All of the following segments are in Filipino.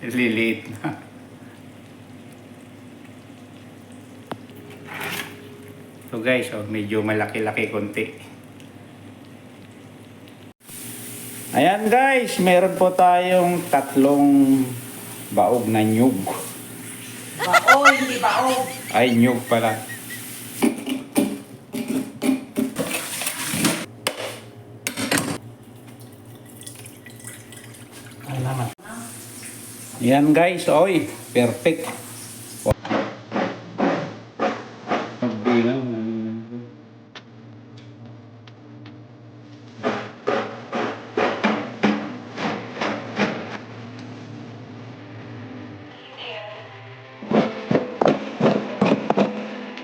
Liliit na. So guys, oh, medyo malaki-laki konti. Ayan guys, meron po tayong tatlong baog na nyug. Bao, hindi bao. Ay, nyug pala. Yan guys, oy, perfect.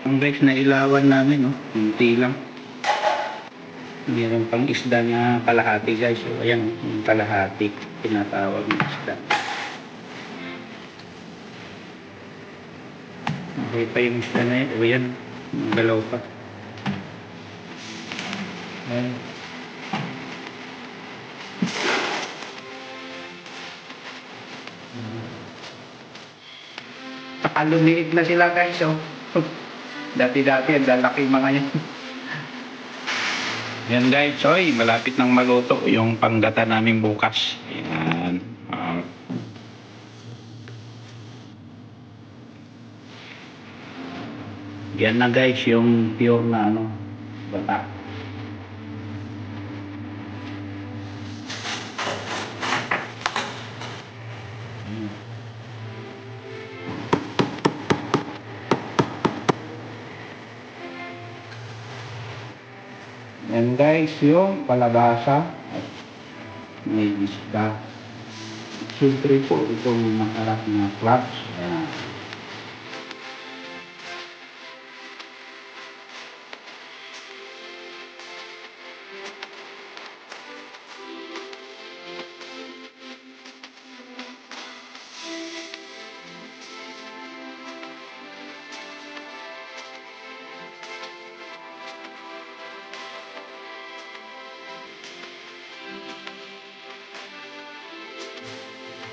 Ang guys na ilawan namin, no? Hindi lang. Meron pang isda na kalahati guys. So, ayan, kalahati. Tinatawag ng isda. Okay pa yung isda na yun. Yan, galaw pa. Ayan. Nakalumiig na sila guys. So, dati-dati, ang lalaki mga yan. Yan guys, oy, malapit nang maluto yung panggata namin bukas. Yan. Yan na guys, yung pure na ano, bata. Hmm. Yan guys, yung palabasa at may isda. Siyempre po itong masarap na clubs. Yan.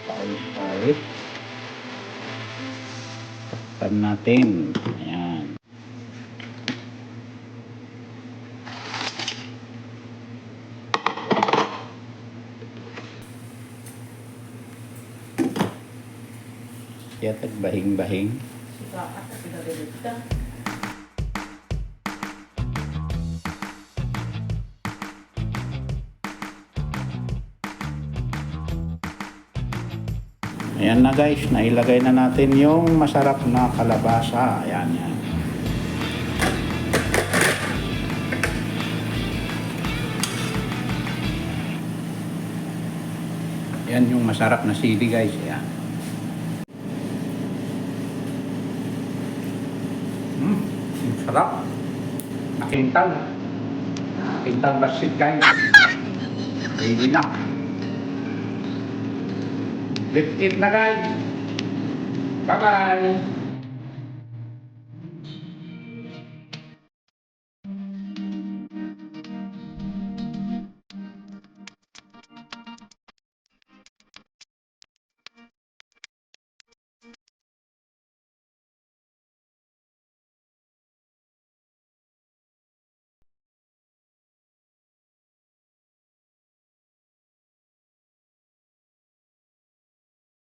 balik-balik tekan natin. Ayan. Ya terbahing-bahing. Bahing Ayan na guys, nailagay na natin yung masarap na kalabasa. Ayan yan. Yan yung masarap na sili guys. Ayan. Mm, ang sarap. Nakintang. Nakintang basit guys. Ready na. Lift it na guys. Bye-bye.